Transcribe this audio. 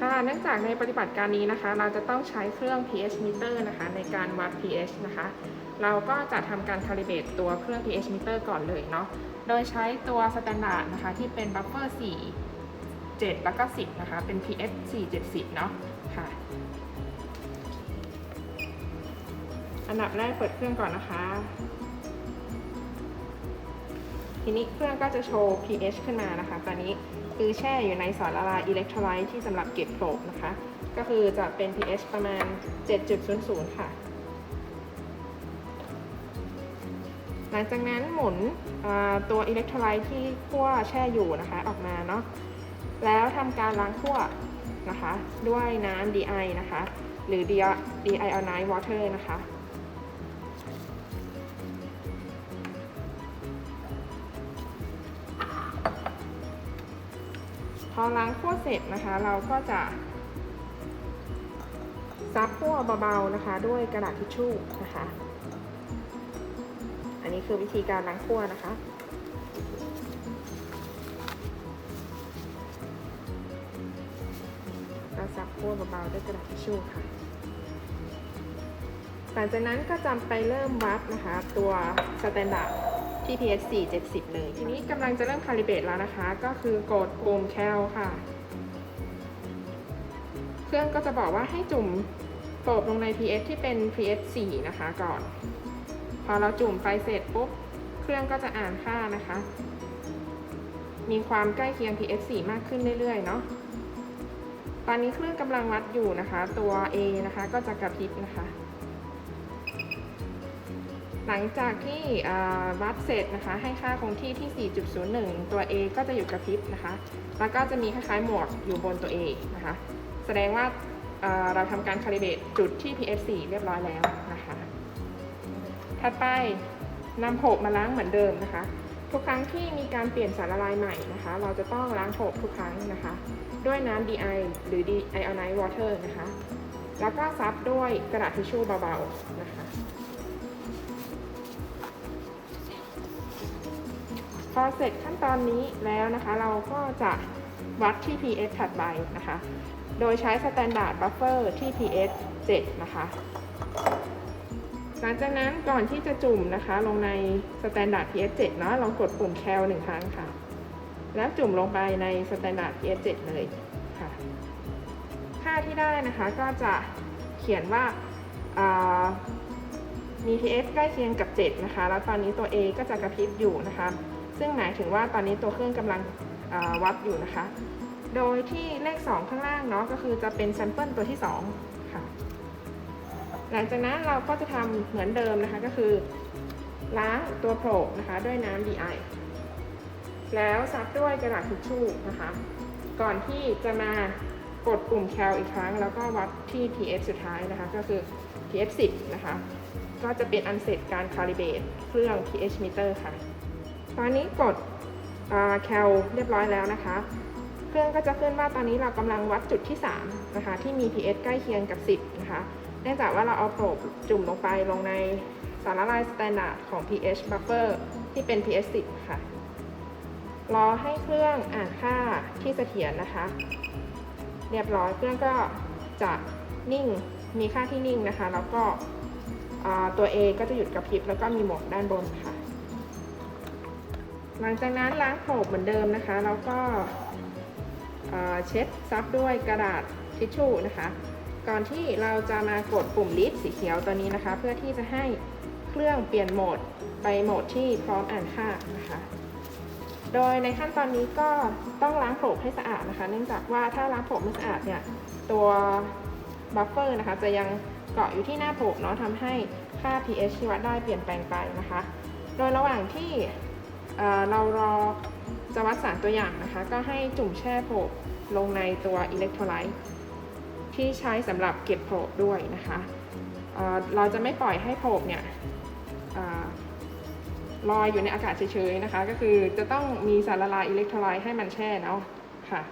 ค่ะเนื่องจากในปฏิบัติการนี้นะคะ เราจะต้องใช้เครื่อง pH meter นะคะในการวัด pH นะคะ เราก็จะทำการ calibrate ตัวเครื่อง pH meter ก่อนเลยเนาะ โดยใช้ตัว standard นะคะที่เป็น buffer 4 7 แล้วก็ 10 นะคะ เป็น pH 4 7, 10 เนาะค่ะ อันดับแรกเปิดเครื่องก่อนนะคะ ทีนี้เครื่องก็จะโชว์ pH ขึ้นมานะคะ ตอนนี้คือแช่อยู่ในสารละลายอิเล็กโทรไลต์ที่สำหรับเก็บโปรบนะคะ ก็คือจะเป็น pH ประมาณ 7.00 ค่ะ หลังจากนั้นหมุนตัวอิเล็กโทรไลต์ที่ขั้วแช่อยู่นะคะออกมาเนาะ แล้วทำการล้างขั้วนะคะ ด้วยน้ำ DI นะคะ หรือ deionized water นะคะ พอล้างขั้วเสร็จนะคะ เราก็จะ ซับขั้วเบาๆนะคะ ด้วยกระดาษทิชชู่นะคะ อันนี้คือวิธีการล้างขั้วนะคะก็ซับขั้วเบาๆด้วยกระดาษทิชชู่ค่ะหลังจากนั้นก็จำไปเริ่มวัดนะคะ ตัวสแตนดาร์ด ที่ pH 4 70 เลย ทีนี้กำลังจะเริ่มคาลิเบตแล้วนะคะ ก็คือกดปุ่มแคลค่ะ เครื่องก็จะบอกว่าให้จุ่มโปบลงใน pH ที่เป็น pH 4นะคะก่อน พอเราจุ่มไปเสร็จปุ๊บ เครื่องก็จะอ่านค่านะคะ มีความใกล้เคียง pH 4มากขึ้นเรื่อยๆ เนาะตอนนี้เครื่องกำลังวัดอยู่นะคะ ตัว A นะคะก็จะกระพริบนะคะ หลังจากที่วัดเสร็จนะคะ ให้ค่าคงที่ที่ 4.01 ตัว A ก็จะหยุดกระพริบนะคะ แล้วก็จะมีคล้ายๆ หมวกอยู่บนตัว A นะคะ แสดงว่าเราทำการคาลิเบตจุดที่ pH 4เรียบร้อยแล้วนะคะ ถัดไปนำโผบมาล้างเหมือนเดิมนะคะ ทุกครั้งที่มีการเปลี่ยนสารละลายใหม่นะคะ เราจะต้องล้างโผบทุกครั้งนะคะ ด้วยน้ำ DI หรือ deionized water นะคะ แล้วก็ซับด้วยกระดาษทิชชู่เบาๆนะคะ พอเสร็จขั้นตอนนี้แล้วนะคะ เราก็จะวัดที่ pH ถัดไปนะคะ โดยใช้ standard buffer ที่ pH 7 นะคะ หลังจากนั้นก่อนที่จะจุ่มนะคะ ลงใน standard pH 7 เนาะลองกดปุ่ม cal หนึ่งครั้งค่ะ แล้วจุ่มลงไปใน standard pH 7 เลยค่ะ ค่าที่ได้นะคะก็จะเขียนว่าอ่ามี pH ใกล้เคียงกับ 7 นะคะ แล้วตอนนี้ตัว A ก็จะกระพริบอยู่นะคะ ซึ่งหมายถึงว่าตอนนี้ตัวเครื่องกำลังวัดอยู่นะคะ โดยที่เลข 2 ข้างล่างเนาะก็คือจะเป็นแซมเปิลตัวที่ 2 ค่ะ หลังจากนั้นเราก็จะทำเหมือนเดิมนะคะก็คือ ล้างตัวโผล่นะคะด้วยน้ำ DI แล้วซับด้วยกระดาษทิชชู่นะคะ ก่อนที่จะมากดปุ่มแคลอีกครั้ง แล้วก็วัดที่ pH สุดท้ายนะคะก็คือ pH 10 นะคะ ก็จะเป็นอันเสร็จการคาลิเบตเครื่อง pH meter ค่ะ ตอนนี้กดแคลเรียบร้อยแล้วนะคะ เครื่องก็จะขึ้นว่าตอนนี้เรากำลังวัดจุดที่ 3 นะคะ ที่มี pH ใกล้เคียงกับ 10 นะคะ เนื่องจากว่าเราเอาโปรบจุ่มลงไปลงในสารละลายสแตนดาร์ดของ pH buffer ที่เป็น pH 10 ค่ะ รอให้เครื่องอ่านค่าที่เสถียรนะคะ เรียบร้อยเครื่องก็จะนิ่งมีค่าที่นิ่งนะคะ แล้วก็ตัว A ก็จะหยุดกระพริบแล้วก็มีหมวกด้านบนค่ะ หลังจากนั้นล้างโผบเหมือนเดิมนะคะ แล้วก็เช็ดซับด้วยกระดาษทิชชู่นะคะ ก่อนที่เราจะมากดปุ่มลิฟสีเขียวตัวนี้นะคะ เพื่อที่จะให้เครื่องเปลี่ยนโหมดไปโหมดที่พร้อมอ่านค่านะคะ โดยในขั้นตอนนี้ก็ต้องล้างโผล่ให้สะอาดนะคะ เนื่องจากว่าถ้าล้างโผล่ไม่สะอาดเนี่ยตัวบัฟเฟอร์นะคะจะยังเกาะอยู่ที่หน้าโผล่เนาะทำให้ค่า pH ที่วัดได้เปลี่ยนแปลงไปนะคะ โดยระหว่างที่ เรารอจะวัดสารตัวอย่างนะคะ ก็ให้จุ่มแช่โผล่ลงในตัวอิเล็กโทรไลต์ที่ใช้สำหรับเก็บโผล่ด้วยนะคะเเราจะไม่ปล่อยให้โผล่เนี่ยลอยอยู่ในอากาศเฉยๆนะคะ ก็คือจะต้องมีสารละลายอิเล็กโทรไลต์ให้มันแช่เนาะค่ะ